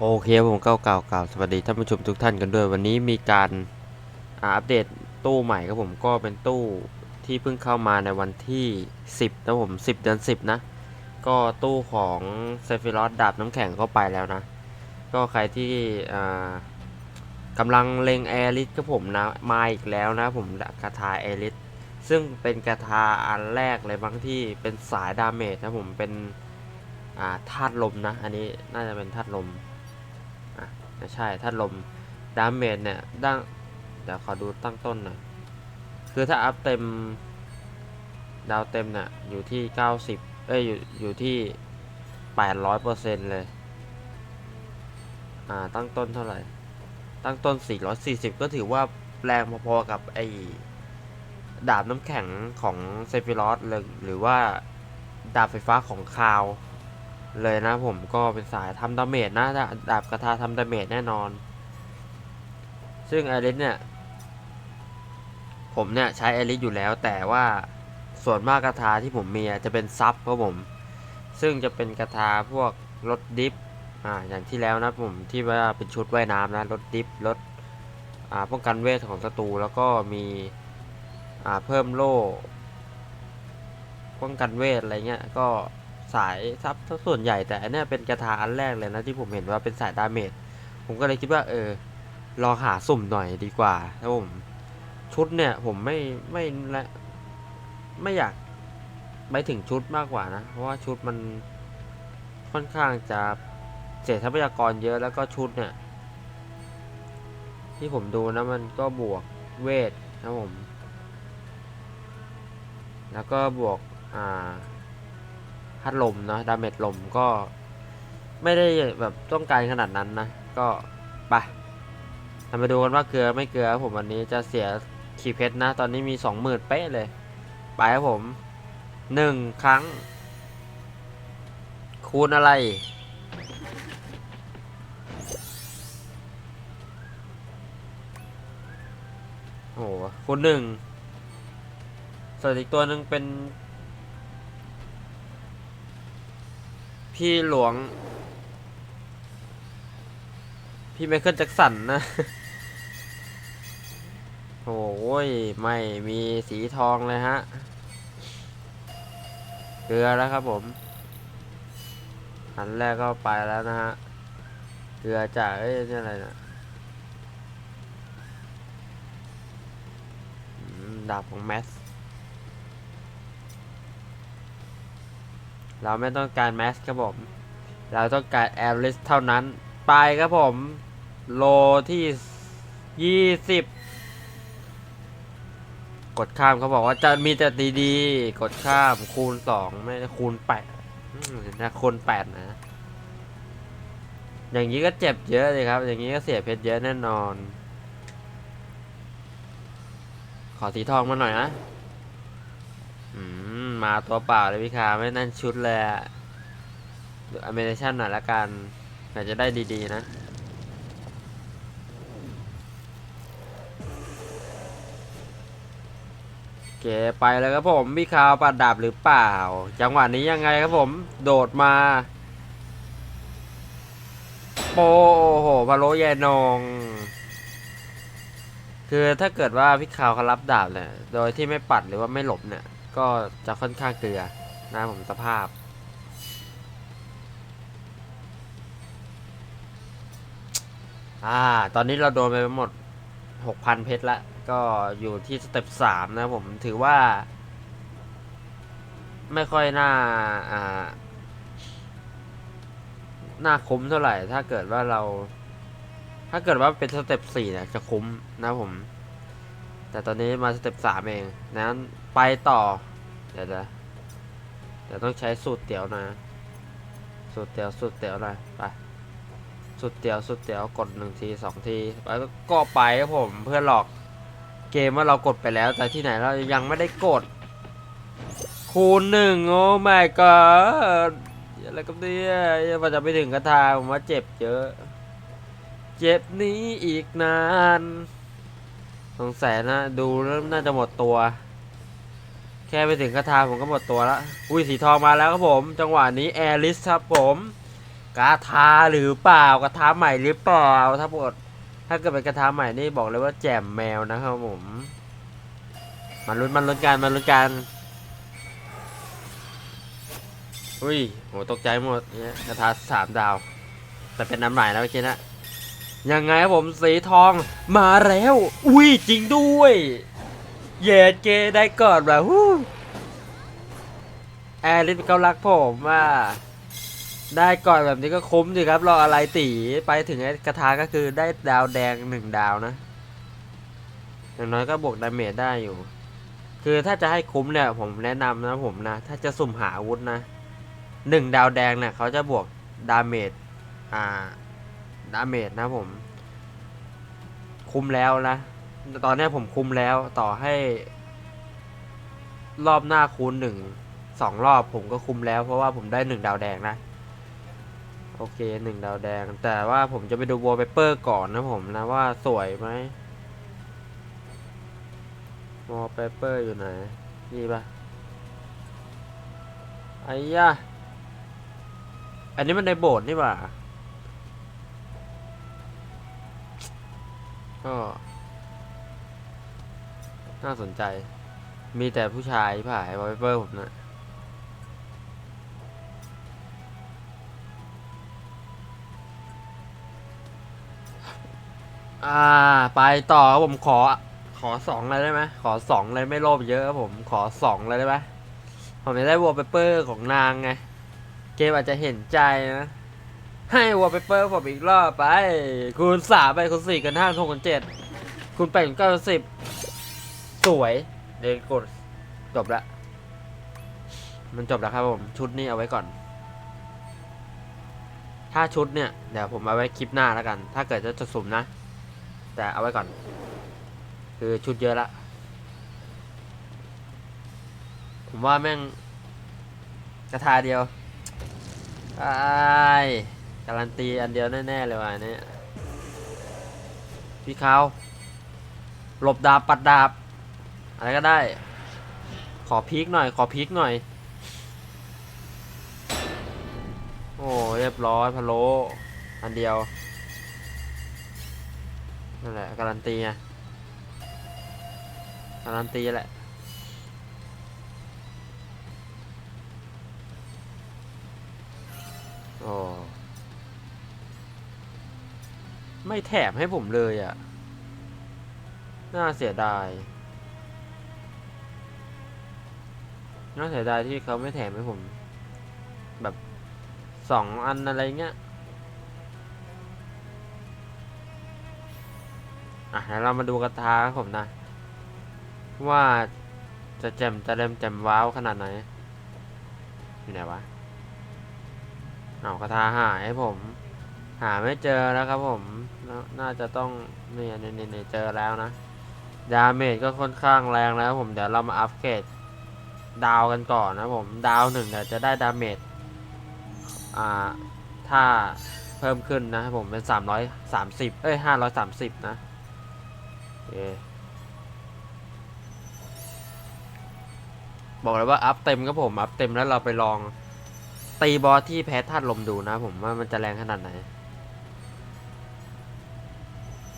โอเคผมก็กล่าวกล่าวสวัสดีท่านผู้ชมทุกท่านกันด้วยวันนี้มีการอัปเดตตู้ใหม่ครับผมก็เป็นตู้ที่เพิ่งเข้ามาในวันที่ 10นะผม 10 เดือน 10 นะ ก็ตู้ของเซฟิรอสดาบน้ำแข็งเข้าไปแล้วนะ ก็ใครที่กำลังเล็งแอริสก็ผมนะมาอีกแล้วนะผมกระทาแอริสซึ่งเป็นกระทาอันแรกเลยบางที่เป็นสายดาเมจนะผมเป็นธาตุลมนะ อันนี้น่าจะเป็นธาตุลม ใช่ถ้าลมดาเมจเนี่ยดั้งเดี๋ยวขอดูตั้งต้นหน่อยคือถ้าอัพเต็ม ดาวเต็มเนี่ยอยู่ที่ 90 เอ้ยอยู่อยู่ที่ 800%เลย อ่า ตั้งต้นเท่าไหร่ ตั้งต้น 440 ก็ถือว่าแรงพอๆกับไอ้ดาบน้ำแข็งของเซฟิรอสเลยหรือว่าดาบไฟฟ้าของคาว เลยนะผมก็เป็นสายทำดาเมจนะดาดาบกระทาทำดาเมจแน่นอน ซึ่งไอริสเนี่ย ผมเนี่ยใช้ไอริสอยู่แล้ว แต่ว่าส่วนมากกระทาที่ผมมีจะเป็นซับครับผม ซึ่งจะเป็นกระทาพวกรถดิฟอ่าอย่างที่แล้วนะผมที่ว่าเป็นชุดว่ายน้ำนะรถดิฟรถอ่าป้องกันเวทของศัตรูแล้วก็มีอ่าเพิ่มโล่ป้องกันเวทอะไรเงี้ยก็ สายซับส่วนใหญ่แต่อันเนี้ยเป็นกระทาอันแรกเลยนะที่ผมเห็นว่าเป็นสายดาเมจผมก็เลยคิดว่าเออลองหาสุ่มหน่อยดีกว่าถ้าผมชุดเนี่ยผมไม่ไม่และไม่อยากไปถึงชุดมากกว่านะ เพราะว่าชุดมันค่อนข้างจะเสียทรัพยากรเยอะแล้วก็ชุดเนี่ย ที่ผมดูนะมันก็บวกเวทนะผม แล้วก็บวกอ่า พัดลมนะดาเมจลมก็ไม่ได้แบบต้องการขนาดนั้นนะ ก็ไปเรามาดูกันว่าเกลือไม่เกลือผมวันนี้จะเสียขีเพชรนะ ตอนนี้มีสองหมื่นเป๊ะเลย ไปครับผมหนึ่งครั้ง คูณอะไรโอ้โหคูณหนึ่งส่วนอีกตัวหนึ่งเป็น พี่หลวง พี่ไมเคิลแจ็คสันนะโอ้ยไม่มีสีทองเลยฮะ เกลือแล้วครับผม อันแรกก็ไปแล้วนะฮะ เกลือจากเอ้ยนี่อะไรนะดาบของแมส เราไม่ต้องการแมสครับผม เราต้องการแอริสเท่านั้น ไปครับผม โลที่ยี่สิบกดข้ามเขาบอกว่าจะมีแต่ดีๆ กดข้ามคูณสองไม่คูณแปดนะคูณแปดนะ อย่างนี้ก็เจ็บเยอะเลยครับ อย่างนี้ก็เสียเพชรเยอะแน่นอน ขอสีทองมาหน่อยนะ อืม มาตัวเปล่าเลยพี่คาไม่นั่นชุดเลยอะดูอเมเนชั่นหน่อยละกันอาจจะได้ดีๆนะ เก๋ไปแล้วครับผมพี่คาวปัดดาบหรือเปล่า จังหวะนี้ยังไงครับผม โดดมา โอ้โหพะโลยายนองคือถ้าเกิดว่าพี่คาวเขารับดาบเนี่ย โดยที่ไม่ปัดหรือว่าไม่หลบเนี่ย ก็จะค่อนข้างเกลือนะผมสภาพ อ่า ตอนนี้เราโดนไปหมดหกพันเพชรละก็อยู่ที่สเต็ปสามนะผมถือว่า ไม่ค่อยน่าอ่าน่าคุ้มเท่าไหร่ ถ้าเกิดว่าเรา ถ้าเกิดว่าเป็นสเต็ปสี่เนี่ยจะคุ้มนะผม แต่ตอนนี้มาสเต็ปสามเองนั้นไปต่อ เดี๋ยวจะเดี๋ยวต้องใช้สูตรเตี๋ยวนะ สูตรเตี๋ยวสูตรเตี๋ยวหน่อยไปสุดเตี๋ยวสุดเตี๋ยวกดหนึ่งทีสองทีแล้วก็ไปครับผมเพื่อหลอกเกมว่าเรากดไปแล้ว แต่ที่ไหนเรายังไม่ได้กด คูณหนึ่งโอ้ไม่ก็อะไรกับเนี่ยยังมาจะไปถึงกระทาผมว่าเจ็บเยอะ เจ็บนี้อีกนาน สงสัยนะ ดูแล้วน่าจะหมดตัว แค่ไปถึงคาถาผมก็หมดตัวละอุ้ยสีทองมาแล้วครับผม จังหวะนี้แอริสครับผมกระทาหรือเปล่ากระทาใหม่หรือเปล่าถ้าบดถ้าเกิดเป็นกระทาใหม่นี่บอกเลยว่าแจ่มแมวนะครับผมมาลุ้นมันลุ้นกันมาลุ้นกันอุ้ยโหตกใจหมดเนี่ยกระทาสามดาว แต่เป็นน้ำใหม่แล้วเมื่อกี้นะ ยังไงครับผมสีทองมาแล้ว อุ้ยจริงด้วยเย็ดเกได้ก่อนแบบฮู้แอริสเขารักผมว่า ได้ก่อนแบบนี้ก็คุ้มสิครับ รออะไรตีไปถึงไอ้กระทาก็คือได้ดาวแดงหนึ่งดาวนะ อย่างน้อยก็บวกดาเมจได้อยู่ คือถ้าจะให้คุ้มเนี่ยผมแนะนำนะผมนะ ถ้าจะสุ่มหาอาวุธนะหนึ่งดาวแดงเนี่ยเขาจะบวกดาเมจอ่า ดาเมจนะผม คุมแล้วนะ ตอนนี้ผมคุมแล้วต่อให้ รอบหน้าคูณหนึ่งสองรอบผมก็คุมแล้ว เพราะว่าผมได้หนึ่งดาวแดงนะโอเคหนึ่งดาวแดง แต่ว่าผมจะไปดูวอลเปเปอร์ก่อนนะผมนะว่าสวยไหมวอลเปเปอร์อยู่ไหน นี่ปะไอ้ยะอันนี้มันในโบสถ์นี่หว่ ก็ น่าสนใจ มีแต่ผู้ชายผ่ายวอลเปเปอร์ผมนะอ่า ไปต่อครับผมขอ ขอสองเลยได้ไหมขอสองเลยไม่โลภเยอะครับผมขอสองเลยได้ไหมผมจะได้วอลเปเปอร์ของนางไง เกมอาจจะเห็นใจนะ ให้วอลเปเปอร์ผมอีกรอบไป คูณสามไปคูณสี่กันห้าคูณเจ็ดคูณแปดคูณเก้าคูณสิบสวยเดี๋ยวกดจบละ มันจบแล้วครับผมชุดนี้เอาไว้ก่อน ถ้าชุดเนี่ย เดี๋ยวผมเอาไว้คลิปหน้าแล้วกัน ถ้าเกิดจะจะสุ่มนะ แต่เอาไว้ก่อน คือชุดเยอะละ ผมว่าแม่งกระทาเดียวไอ้ การันตีอันเดียวแน่ๆเลยว่ะอันนี้พี่เขาหลบดาบปัดดาบ อะไรก็ได้ ขอพีคหน่อย ขอพีคหน่อย โอ้เรียบร้อยพะโลอันเดียวนั่นแหละการันตีไงการันตีแหละ ไม่แถมให้ผมเลยอะ น่าเสียดาย น่าเสียดายที่เขาไม่แถมให้ผม แบบสองอันอะไรเงี้ย อะเดี๋ยวเรามาดูกระทาครับผมนะ ว่าจะแจ่มจะเริ่มแจ่มว้าวขนาดไหน อยู่ไหนวะ เอากระทาหายให้ผม หาไม่เจอแล้วครับผม น่าจะต้องเนี่นี่นี่นี่เจอแล้วนะ ดาเมจก็ค่อนข้างแรงแล้วผมเดี๋ยวเรามาอัปเกรดดาวกันก่อนนะผม ดาวหนึ่งเนี่ยจะได้ดาเมจอ่าถ้าเพิ่มขึ้นนะครับผมเป็น 330 เอ้ย 530 นะโอเบอกเลยว่าอัพเต็มครับผม อัพเต็มแล้วเราไปลองตีบอสที่แพ้ธาตุลมดูนะผมว่ามันจะแรงขนาดไหน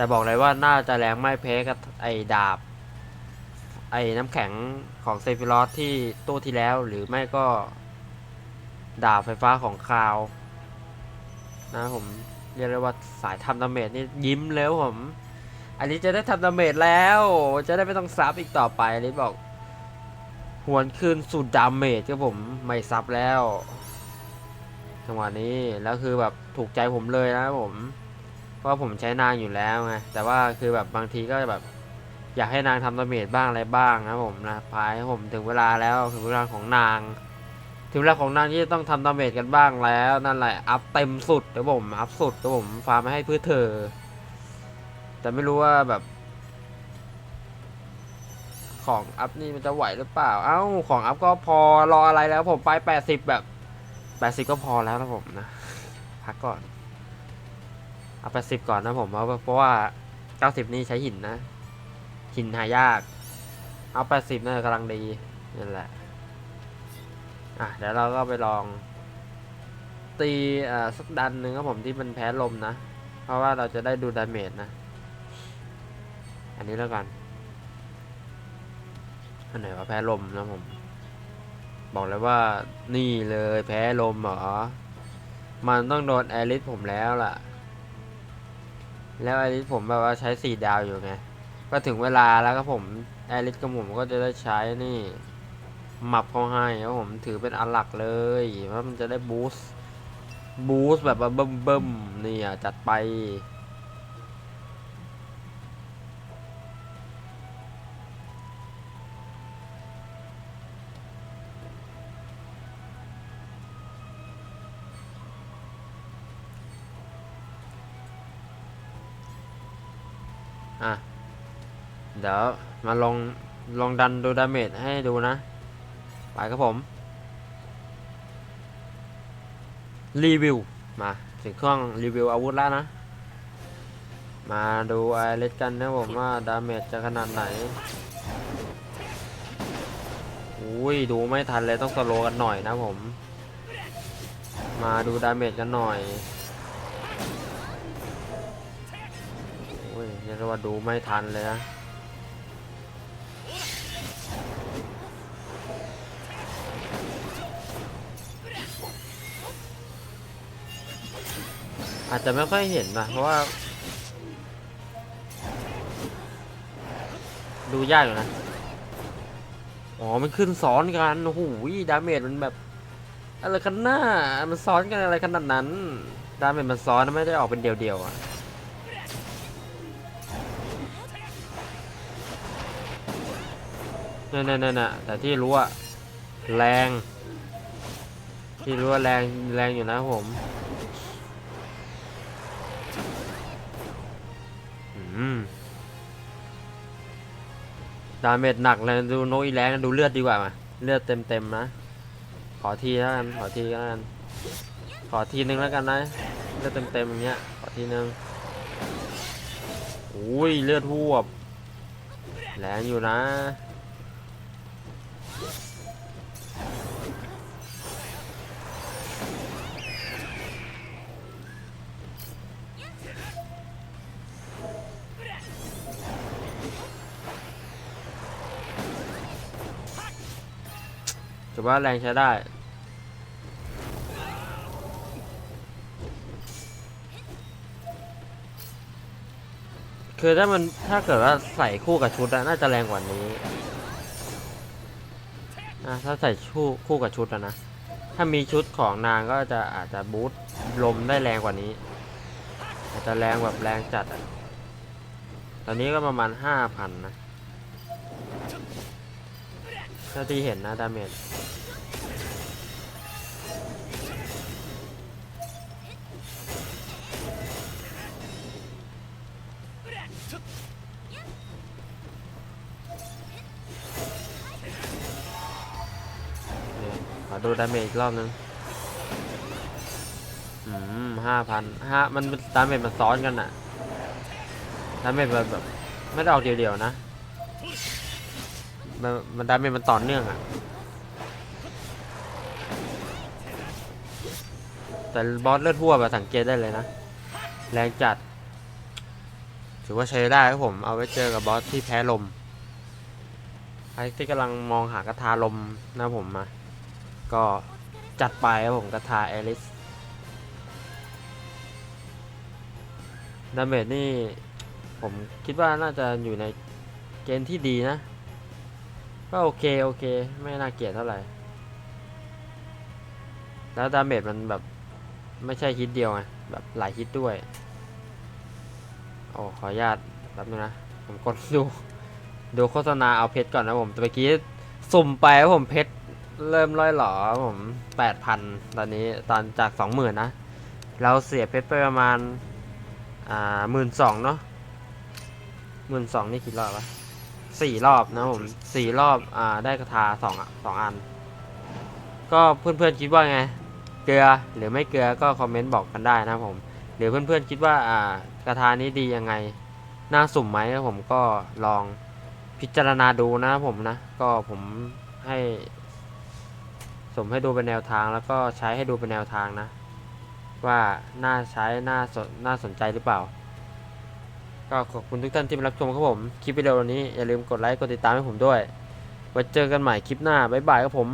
แต่บอกเลยว่าน่าจะแรงไม่แพ้กับไอ้ดาบ ไอ้น้ำแข็งของเซฟิรอสที่ตู้ที่แล้วหรือไม่ก็ดาบไฟฟ้าของคาว นะผมเรียกได้ว่าสายทำดาเมจนี่ยิ้มแล้วผม อันนี้จะได้ทำดาเมจแล้ว จะได้ไม่ต้องซับอีกต่อไปอันนี้บอก หวนคืนสู่ดาเมจครับผมไม่ซับแล้วจังหวะนี้แล้วคือแบบถูกใจผมเลยนะผม เพราะผมใช้นางอยู่แล้วไงแต่ว่าคือแบบบางทีก็แบบ อยากให้นางทำดาเมจบ้างอะไรบ้างนะผมนะพายผมถึงเวลาแล้วถึงเวลาของนาง ถึงเวลาของนางที่จะต้องทำดาเมจกันบ้างแล้วนั่นแหละอัพเต็มสุดครับผมอัพสุดครับผมฟาร์มให้เพื่อเธอ แต่ไม่รู้ว่าแบบ ของอัพนี่มันจะไหวหรือเปล่า เอ้าของอัพก็พอรออะไรแล้วผมไปแปดสิบแบบแปดสิบก็พอแล้วนะผมนะพักก่อน เอาแปดสิบก่อนนะผมเพราะว่าเพราะว่าเก้าสิบนี่ใช้หินนะ หินหายาก เอาแปดสิบน่าจะกำลังดีนั่นแหละ อะเดี๋ยวเราก็ไปลอง ตีอ่าสักดันหนึ่งครับผมที่มันแพ้ลมนะ เพราะว่าเราจะได้ดูดาเมจนะ อันนี้แล้วกันอันไหนว่าแพ้ลมนะผม บอกเลยว่านี่เลยแพ้ลมเหรอ มันต้องโดนแอริสผมแล้วล่ะ แล้วไอริสผมแบบว่าใช้สี่ดาวอยู่ไงก็ถึงเวลาแล้วก็ผมไอริสกับผมก็จะได้ใช้นี่หมับเขาให้แล้วผมถือเป็นอันหลักเลยว่ามันจะได้บูสต์บูสต์แบบว่าเบิ่มเบิ่มๆเนี่ยจัดไป เดี๋ยวมาลองลองดันดูดาเมจให้ดูนะ ไปครับผม รีวิว มาถึงเครื่องรีวิวอาวุธแล้วนะ มาดูไอเลสกันนะผมว่าดาเมจจะขนาดไหนอุ้ยดูไม่ทันเลยต้องสโลกันหน่อยนะผม มาดูดาเมจกันหน่อยโอ้ยเรียกว่าดูไม่ทันเลยนะ อาจจะไม่ค่อยเห็นนะเพราะว่า ดูยากอยู่นะ อ๋อ มันขึ้นซ้อนกันโอ้โหดาเมจมันแบบ อะไรกันหน้า มันซ้อนกันอะไรขนาดนั้น ดาเมจมันซ้อนไม่ได้ออกเป็นเดี่ยวๆอะนั่นนั่นนั่นน่ะแต่ที่รู้อะแรง ที่รู้ว่าแรงแรงอยู่นะผม ดาเมจหนักเลยดูโนอีแรงนดูเลือดดีกว่ามาเลือดเต็มเต็มๆนะ ขอทีแล้วกัน ขอทีแล้วกัน ขอทีนึงแล้วกันนะ เลือดเต็มเต็มๆอย่างเงี้ย ขอทีนึงอุ้ยเลือดหวบแรงอยู่นะ ถือว่าแรงใช้ได้ คือถ้ามันถ้าเกิดว่าใส่คู่กับชุดอะน่าจะแรงกว่านี้นะถ้าใส่คู่คู่กับชุดอะนะ ถ้ามีชุดของนางก็จะอาจจะบูทลมได้แรงกว่านี้ อาจจะแรงแบบแรงจัดอะตอนนี้ก็ประมาณห้าพันนะถ้าที่เห็นนะดาเมจ ดูดาเมจอีกรอบนึง อืมห้าพันห้ามันดาเมจมันซ้อนกันอะดาเมจมันแบบไม่ได้ออกเดียวๆนะ มันมันดาเมจมันต่อเนื่องอะแต่บอสเลือดทั่วแบบสังเกตได้เลยนะ แรงจัด ถือว่าใช้ได้ครับผม เอาไว้เจอกับบอสที่แพ้ลมใครที่กำลังมองหากระทาลมนะผมมา ก็จัดไปครับผมกระทาแอลิสดาเมจนี่ ผมคิดว่าน่าจะอยู่ในเกณฑ์ที่ดีนะ ก็โอเค โอเค ไม่น่าเกลียดเท่าไหร่ แล้วดาเมจมันแบบ ไม่ใช่ฮิตเดียวไงแบบหลายฮิตด้วย โอ้ขออนุญาตแป๊บนึงนะ ผมกดดู ดูโฆษณาเอาเพชรก่อนนะผมต่เมื่อกี้สุ่มไปครับผมเพชร เริ่มร้อยหลอผมแปดพันตอนนี้ตอนจากสองหมื่นนะ เราเสียเพชรไปประมาณ อ่าหมื่นสองเนาะหมื่นสองนี่กี่รอบวะสี่รอบนะผมสี่รอบ อ่า ได้กระทาสองสองอัน ก็เพื่อนๆคิดว่าไง เกลือหรือไม่เกลือก็คอมเมนต์บอกกันได้นะผม หรือเพื่อนๆคิดว่า อ่ากระทานี้ดียังไง น่าสุ่มไหมผมก็ลองพิจารณาดูนะผมนะ ก็ผมให้ สมให้ดูเป็นแนวทางแล้วก็ใช้ให้ดูเป็นแนวทางนะ ว่าน่าใช้น่าสนน่าสนใจหรือเปล่า ก็ขอบคุณทุกท่านที่มารับชมครับผม คลิปวิดีโอนี้อย่าลืมกดไลค์กดติดตามให้ผมด้วยไว้เจอกันใหม่คลิปหน้าบ๊ายบายครับผม